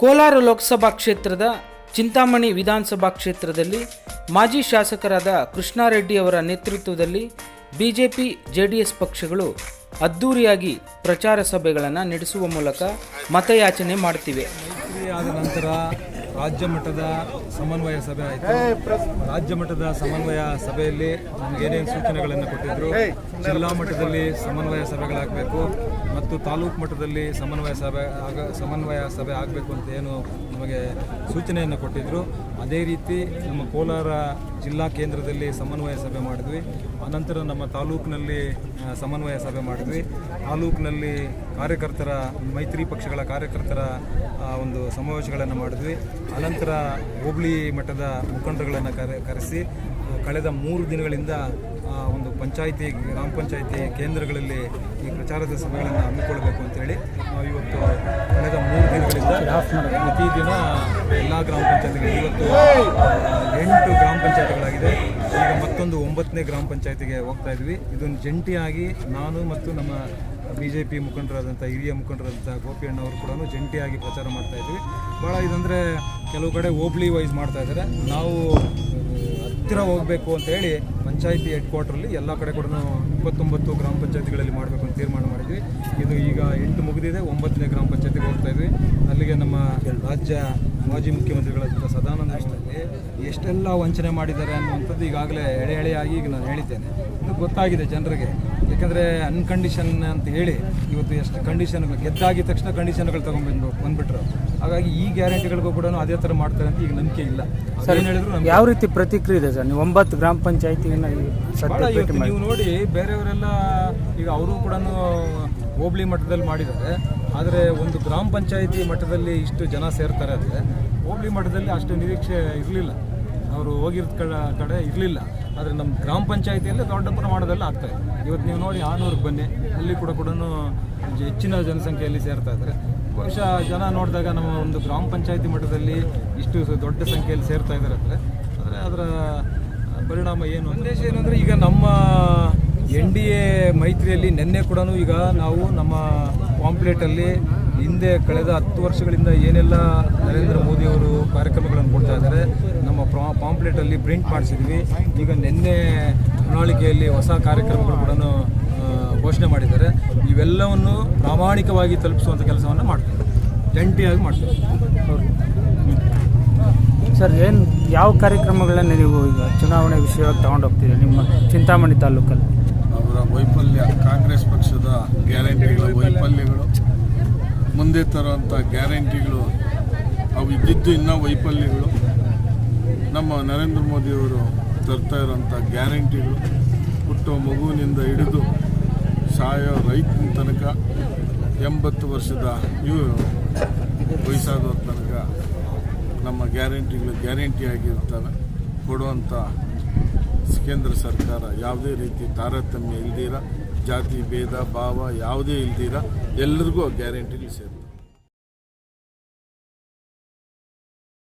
ಕೋಲಾರ ಲೋಕಸಭಾ ಕ್ಷೇತ್ರದ ಚಿಂತಾಮಣಿ ವಿಧಾನಸಭಾ ಕ್ಷೇತ್ರದಲ್ಲಿ ಮಾಜಿ ಶಾಸಕರಾದ ಕೃಷ್ಣಾರೆಡ್ಡಿ ಅವರ ನೇತೃತ್ವದಲ್ಲಿ ಬಿಜೆಪಿ, ಜೆಡಿಎಸ್ ಪಕ್ಷಗಳು ಅದ್ದೂರಿಯಾಗಿ ಪ್ರಚಾರ ಸಭೆಗಳನ್ನು ನಡೆಸುವ ಮೂಲಕ ಮತಯಾಚನೆ ಮಾಡ್ತಿವೆ. ಆದ ನಂತರ ರಾಜ್ಯ ಮಟ್ಟದ ಸಮನ್ವಯ ಸಭೆ ಆಯಿತು. ರಾಜ್ಯ ಮಟ್ಟದ ಸಮನ್ವಯ ಸಭೆಯಲ್ಲಿ ನಮ್ಗೆ ಏನೇನು ಸೂಚನೆಗಳನ್ನು ಕೊಟ್ಟಿದ್ರು, ಜಿಲ್ಲಾ ಮಟ್ಟದಲ್ಲಿ ಸಮನ್ವಯ ಸಭೆಗಳಾಗಬೇಕು ಮತ್ತು ತಾಲೂಕು ಮಟ್ಟದಲ್ಲಿ ಸಮನ್ವಯ ಸಭೆ ಆಗ, ಸಮನ್ವಯ ಸಭೆ ಆಗಬೇಕು ಅಂತ ಏನು ನಮಗೆ ಸೂಚನೆಯನ್ನು ಕೊಟ್ಟಿದ್ರು. ಅದೇ ರೀತಿ ನಮ್ಮ ಕೋಲಾರ ಜಿಲ್ಲಾ ಕೇಂದ್ರದಲ್ಲಿ ಸಮನ್ವಯ ಸಭೆ ಮಾಡಿದ್ವಿ. ಅನಂತರ ನಮ್ಮ ತಾಲೂಕಿನಲ್ಲಿ ಸಮನ್ವಯ ಸಭೆ ಮಾಡಿದ್ವಿ. ತಾಲೂಕಿನಲ್ಲಿ ಕಾರ್ಯಕರ್ತರ, ಮೈತ್ರಿ ಪಕ್ಷಗಳ ಕಾರ್ಯಕರ್ತರ ಒಂದು ಸಮಾವೇಶಗಳನ್ನು ಮಾಡಿದ್ವಿ. ಅನಂತರ ಹೋಬಳಿ ಮಟ್ಟದ ಮುಖಂಡರುಗಳನ್ನು ಕರೆ, ಕರೆಸಿ ಕಳೆದ ಮೂರು ದಿನಗಳಿಂದ ಒಂದು ಪಂಚಾಯಿತಿ, ಗ್ರಾಮ ಪಂಚಾಯಿತಿ ಕೇಂದ್ರಗಳಲ್ಲಿ ಈ ಪ್ರಚಾರದ ಸಭೆಗಳನ್ನು ಹಮ್ಮಿಕೊಳ್ಬೇಕು ಅಂತೇಳಿ ನಾವು ಇವತ್ತು ಕಳೆದ ಮೂರು ದಿನಗಳಿಂದ ಪ್ರತಿದಿನ ಎಲ್ಲ ಗ್ರಾಮ ಪಂಚಾಯತಿಗಳು ಇವತ್ತು ಎಂಟು ಗ್ರಾಮ ಪಂಚಾಯತಿಗಳಾಗಿದೆ. ಈಗ ಮತ್ತೊಂದು ಒಂಬತ್ತನೇ ಗ್ರಾಮ ಪಂಚಾಯತಿಗೆ ಹೋಗ್ತಾ ಇದ್ವಿ. ಇದನ್ನು ಜಂಟಿಯಾಗಿ ನಾನು ಮತ್ತು ನಮ್ಮ ಬಿ ಜೆ ಪಿ ಮುಖಂಡರಾದಂಥ ಹಿರಿಯ ಮುಖಂಡರಾದಂಥ ಗೋಪಿಯಣ್ಣ ಅವರು ಕೂಡ ಜಂಟಿಯಾಗಿ ಪ್ರಚಾರ ಮಾಡ್ತಾ ಇದ್ವಿ. ಭಾಳ ಇದಂದರೆ ಕೆಲವು ಕಡೆ ಹೋಬ್ಳಿ ವೈಸ್ ಮಾಡ್ತಾ ಇದ್ದಾರೆ. ನಾವು ಹತ್ತಿರ ಹೋಗಬೇಕು ಅಂತ ಹೇಳಿ ಪಂಚಾಯತಿ ಹೆಡ್ ಕ್ವಾರ್ಟ್ರಲ್ಲಿ ಎಲ್ಲ ಕಡೆ ಕೂಡ ಇಪ್ಪತ್ತೊಂಬತ್ತು ಗ್ರಾಮ ಪಂಚಾಯತಿಗಳಲ್ಲಿ ಮಾಡಬೇಕು ಅಂತ ತೀರ್ಮಾನ ಮಾಡಿದ್ವಿ. ಇದು ಈಗ ಎಂಟು ಮುಗಿದಿದೆ ಒಂಬತ್ತನೇ ಗ್ರಾಮ ಪಂಚಾಯತಿಗೆ ಹೋಗ್ತಾ ಇದ್ವಿ. ಅಲ್ಲಿಗೆ ನಮ್ಮ ರಾಜ್ಯ ಮಾಜಿ ಮುಖ್ಯಮಂತ್ರಿಗಳಾದಂಥ ಸದಾನಂದ ಅಷ್ಟೇ. ಎಷ್ಟೆಲ್ಲ ವಂಚನೆ ಮಾಡಿದ್ದಾರೆ ಅನ್ನುವಂಥದ್ದು ಈಗಾಗಲೇ ಎಳೆ ಎಳೆಯಾಗಿ ಈಗ ನಾನು ಹೇಳಿದ್ದೇನೆ. ಇದು ಗೊತ್ತಾಗಿದೆ ಜನರಿಗೆ. ಯಾಕಂದರೆ ಅನ್ಕಂಡೀಷನ್ ಅಂತ ಹೇಳಿ ಇವತ್ತು ಎಷ್ಟು ಕಂಡೀಷನ್ಗಳು ಗೆದ್ದಾಗಿದ ತಕ್ಷಣ ಕಂಡೀಷನ್ಗಳು ತೊಗೊಂಡ್ಬಂದು ಬಂದ್ಬಿಟ್ರು. ಹಾಗಾಗಿ ಈ ಗ್ಯಾರಂಟಿಗಳಿಗೂ ಕೂಡ ಅದೇ ಥರ ಮಾಡ್ತಾರೆ ಅಂತ ಈಗ ನಂಬಿಕೆ ಇಲ್ಲ. ಏನು ಹೇಳಿದ್ರು ನಮ್ಗೆ ಯಾವ ರೀತಿ ಪ್ರತಿಕ್ರಿಯೆ ಇದೆ ಸರ್? ನೀವು ಒಂಬತ್ತು ಗ್ರಾಮ ನೀವು ನೋಡಿ ಬೇರೆಯವರೆಲ್ಲ ಈಗ ಅವರು ಕೂಡ ಹೋಬಳಿ ಮಟ್ಟದಲ್ಲಿ ಮಾಡಿದ್ದಾರೆ. ಆದರೆ ಒಂದು ಗ್ರಾಮ ಪಂಚಾಯಿತಿ ಮಟ್ಟದಲ್ಲಿ ಇಷ್ಟು ಜನ ಸೇರ್ತಾರೆ ಅಂದರೆ ಹೋಬಳಿ ಮಟ್ಟದಲ್ಲಿ ಅಷ್ಟು ನಿರೀಕ್ಷೆ ಇರಲಿಲ್ಲ. ಅವರು ಹೋಗಿರೋ ಕಡೆ ಕಡೆ ಇರಲಿಲ್ಲ. ಆದರೆ ನಮ್ಮ ಗ್ರಾಮ ಪಂಚಾಯಿತಿಯಲ್ಲೇ ದೊಡ್ಡ ಪ್ರಮಾಣದಲ್ಲಿ ಆಗ್ತಾಯಿದೆ ಇವತ್ತು ನೀವು ನೋಡಿ ಆನೂರಿಗೆ ಬನ್ನಿ. ಅಲ್ಲಿ ಕೂಡ ಕೂಡ ಹೆಚ್ಚಿನ ಜನಸಂಖ್ಯೆಯಲ್ಲಿ ಸೇರ್ತಾ ಇದ್ದಾರೆ. ಬಹುಶಃ ಜನ ನೋಡಿದಾಗ ನಮ್ಮ ಒಂದು ಗ್ರಾಮ ಪಂಚಾಯಿತಿ ಮಟ್ಟದಲ್ಲಿ ಇಷ್ಟು ದೊಡ್ಡ ಸಂಖ್ಯೆಯಲ್ಲಿ ಸೇರ್ತಾ ಇದ್ದಾರೆ ಅಂದರೆ ಆದರೆ ಅದರ ಪರಿಣಾಮ ಏನು ಸಂದೇಶ ಏನಂದರೆ ಈಗ ನಮ್ಮ ಎನ್ ಡಿ ಎ ಮೈತ್ರಿಯಲ್ಲಿ ನಿನ್ನೆ ಕೂಡ ಈಗ ನಾವು ನಮ್ಮ ಪಾಂಪ್ಲೇಟಲ್ಲಿ ಹಿಂದೆ ಕಳೆದ ಹತ್ತು ವರ್ಷಗಳಿಂದ ಏನೆಲ್ಲ ನರೇಂದ್ರ ಮೋದಿಯವರು ಕಾರ್ಯಕ್ರಮಗಳನ್ನು ಕೊಡ್ತಾ ಇದ್ದಾರೆ, ನಮ್ಮ ಪಾಂಪ್ಲೇಟಲ್ಲಿ ಪ್ರಿಂಟ್ ಮಾಡಿಸಿದ್ವಿ. ಈಗ ನಿನ್ನೆ ಪ್ರಣಾಳಿಕೆಯಲ್ಲಿ ಹೊಸ ಕಾರ್ಯಕ್ರಮಗಳು ಕೂಡ ಘೋಷಣೆ ಮಾಡಿದ್ದಾರೆ. ಇವೆಲ್ಲವನ್ನು ಪ್ರಾಮಾಣಿಕವಾಗಿ ತಲುಪಿಸುವಂಥ ಕೆಲಸವನ್ನು ಮಾಡ್ತಾರೆ. ಜಂಟಿಯಾಗಿ ಮಾಡ್ತಾರೆ. ಸರ್, ಏನು, ಯಾವ ಕಾರ್ಯಕ್ರಮಗಳನ್ನು ನೀವು ಈಗ ಚುನಾವಣೆ ವಿಷಯವಾಗಿ ತಗೊಂಡೋಗ್ತೀರಿ ನಿಮ್ಮ ಚಿಂತಾಮಣಿ ತಾಲೂಕಲ್ಲಿ? ಅವರ ವೈಫಲ್ಯ, ಕಾಂಗ್ರೆಸ್ ಪಕ್ಷದ ಗ್ಯಾರಂಟಿಗಳ ವೈಫಲ್ಯಗಳು, ಮುಂದೆ ತರುವಂಥ ಗ್ಯಾರಂಟಿಗಳು, ಅವು ಇದ್ದಿದ್ದು ಇನ್ನೂ ವೈಫಲ್ಯಗಳು. ನಮ್ಮ ನರೇಂದ್ರ ಮೋದಿಯವರು ತರ್ತಾ ಇರೋಂಥ ಗ್ಯಾರಂಟಿಗಳು ಹುಟ್ಟುವ ಮಗುವಿನಿಂದ ಹಿಡಿದು ಸಾಯೋ ರೈತನ ತನಕ ಎಂಬತ್ತು ವರ್ಷದ ಇವು ವಯಸ್ಸಾದವ್ರ ತನಕ ನಮ್ಮ ಗ್ಯಾರಂಟಿಗಳು ಗ್ಯಾರಂಟಿ ಆಗಿರ್ತವೆ. ಕೊಡುವಂಥ ಕೇಂದ್ರ ಸರ್ಕಾರ ಯಾವುದೇ ರೀತಿ ತಾರತಮ್ಯ ಇಲ್ದಿರ, ಜಾತಿ, ಭೇದ, ಭಾವ ಯಾವುದೇ ಇಲ್ದಿರ ಎಲ್ಲರಿಗೂ ಗ್ಯಾರಂಟಿಗಳು ಸೇರ್ತವೆ